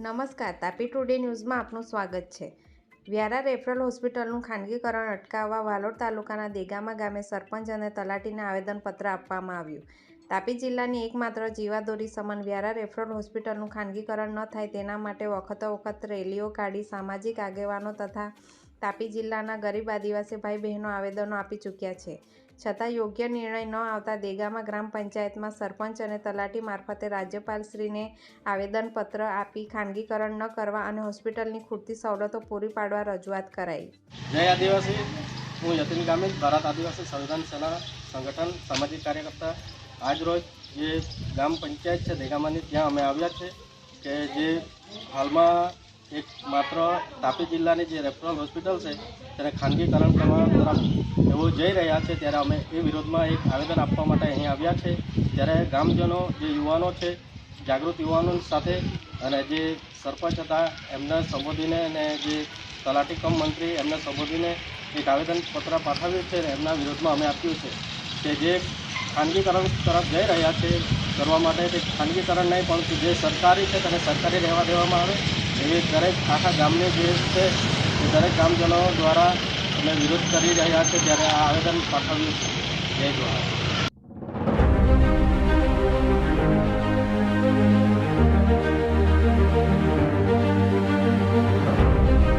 નમસ્કાર, તાપી ટુડે ન્યૂઝમાં આપનું સ્વાગત છે. વ્યારા રેફરલ હોસ્પિટલનું ખાનગીકરણ અટકાવવા વાલોડ તાલુકાના દેગામા ગામે સરપંચ અને તલાટીને આવેદનપત્ર આપવામાં આવ્યું. તાપી જિલ્લાની એકમાત્ર જીવાદોરી સમાન વ્યારા રેફરલ હોસ્પિટલનું ખાનગીકરણ ન થાય તેના માટે વખતો વખત રેલીઓ કાઢી સામાજિક આગેવાનો તથા તાપી જિલ્લાના ગરીબ આદિવાસી ભાઈ બહેનો આવેદનો આપી ચૂક્યા છે. છતાં યોગ્ય નિર્ણય ન આવતા દેગામા ગ્રામ પંચાયતમાં સરપંચ અને તલાટી મારફતે રાજ્યપાલશ્રીને આવેદનપત્ર આપી ખાનગીકરણ ન કરવા અને હોસ્પિટલની ખૂટતી સવલતો પૂરી પાડવા રજૂઆત કરાઈ. જય આદિવાસી. હું યતિન ગામિત, ભારત આદિવાસી સંવિધાન સેના સંગઠન સામાજિક કાર્યકર્તા. આજરોજ જે ગ્રામ પંચાયત છે, દેગામાની, ત્યાં અમે આવ્યા છે કે જે હાલમાં એક માત્ર તાપી જિલ્લાની જે રેફરલ હોસ્પિટલ છે, તેને ખાનગીકરણ કરવા તરફ એવો જઈ રહ્યા છે, ત્યારે અમે એ વિરોધમાં એક આવેદન આપવા માટે અહીં આવ્યા છે. ત્યારે ગામજનો, જે યુવાનો છે, જાગૃત યુવાનો સાથે અને જે સરપંચ હતા, એમને સંબોધીને અને જે તલાટી કમ મંત્રી એમને સંબોધીને એક આવેદનપત્ર પાઠવ્યું છે અને એમના વિરોધમાં અમે આપ્યું છે કે જે ખાનગીકરણ તરફ જઈ રહ્યા છે, કરવા માટે તે ખાનગીકરણ નહીં પણ જે સરકારી છે તેને સરકારી રહેવા દેવામાં આવે. એવી દરેક આખા ગામની જે છે, એ દરેક ગામજનો દ્વારા અમે વિરોધ કરી રહ્યા છે ત્યારે આ આવેદન પાઠવ્યું છે. જય જોહાર